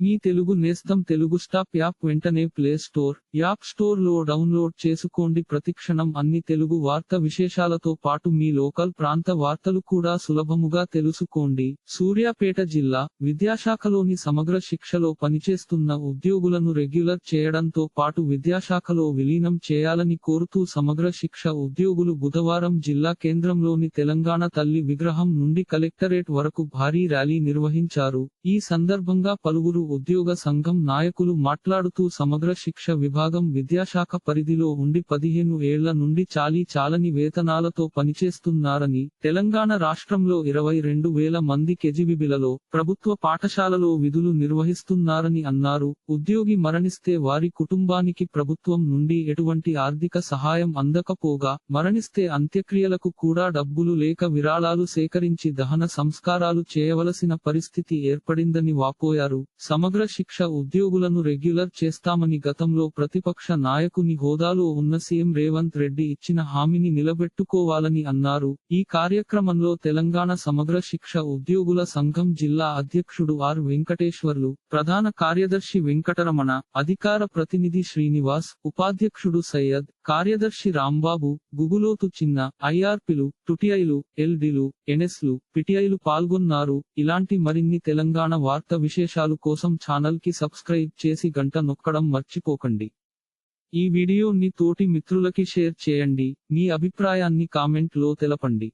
మీ తెలుగు నేస్తం Telugu stop app వెంటనే play store app స్టోర్లో డౌన్లోడ్ చేసుకోండి. ప్రతిక్షణం అన్ని తెలుగు వార్త విశేషాలతో పాటు మీ లోకల్ ప్రాంత వార్తలు కూడా సులభముగా తెలుసుకోండి. సూర్యాపేట జిల్లా విద్యాశాఖలోని సమగ్ర శిక్షలో పనిచేస్తున్న ఉద్యోగులను రెగ్యులర్ చేయడంతో పాటు విద్యాశాఖలో విలీనం చేయాలని కోరుతూ సమగ్ర శిక్ష ఉద్యోగులు బుధవారం జిల్లా కేంద్రంలోని తెలంగాణ తల్లి విగ్రహం నుండి కలెక్టరేట్ వరకు భారీ ర్యాలీ నిర్వహించారు. ఈ సందర్భంగా పలువురు ఉద్యోగ సంఘం నాయకులు మాట్లాడుతూ సమగ్ర శిక్ష విభాగం విద్యాశాఖ పరిధిలో ఉండి పదిహేను ఏళ్ళ నుండి చాలీ చాలని వేతనాలతో పనిచేస్తున్నారని తెలంగాణ రాష్ట్రంలో ఇరవై రెండు వేల మంది కెజిబిబిలలో ప్రభుత్వ పాఠశాలలో విధులు నిర్వహిస్తున్నారని అన్నారు. ఉద్యోగి మరణిస్తే వారి కుటుంబానికి ప్రభుత్వం నుండి ఎటువంటి ఆర్థిక సహాయం అందకపోగా మరణిస్తే అంత్యక్రియలకు కూడా డబ్బులు లేక విరాళాలు సేకరించి దహన సంస్కారాలు చేయవలసిన పరిస్థితి ఏర్పడిందని వాపోయారు. సమగ్ర శిక్ష ఉద్యోగులను రెగ్యులర్ చేస్తామని గతంలో ప్రతిపక్ష నాయకుని హోదాలో ఉన్న సీఎం రేవంత్ రెడ్డి ఇచ్చిన హామీని నిలబెట్టుకోవాలని అన్నారు. ఈ కార్యక్రమంలో తెలంగాణ సమగ్ర శిక్ష ఉద్యోగుల సంఘం జిల్లా అధ్యక్షుడు ఆర్ వెంకటేశ్వర్లు ప్రధాన కార్యదర్శి వెంకటరమణ అధికార ప్రతినిధి శ్రీనివాస్ ఉపాధ్యక్షుడు సయ్యద్ కార్యదర్శి రాంబాబు గుగులోతు చిన్న ఐఆర్పిలు టుటిఐలు ఎల్డిలు ఎన్ఎస్లు పిటిఐలు పాల్గొన్నారు. ఇలాంటి మరిన్ని తెలంగాణ వార్త విశేషాలు కోసం ఛానల్కి సబ్స్క్రైబ్ చేసి గంట నొక్కడం మర్చిపోకండి. ఈ వీడియోని తోటి మిత్రులకి షేర్ చేయండి. మీ అభిప్రాయాన్ని కామెంట్లో తెలపండి.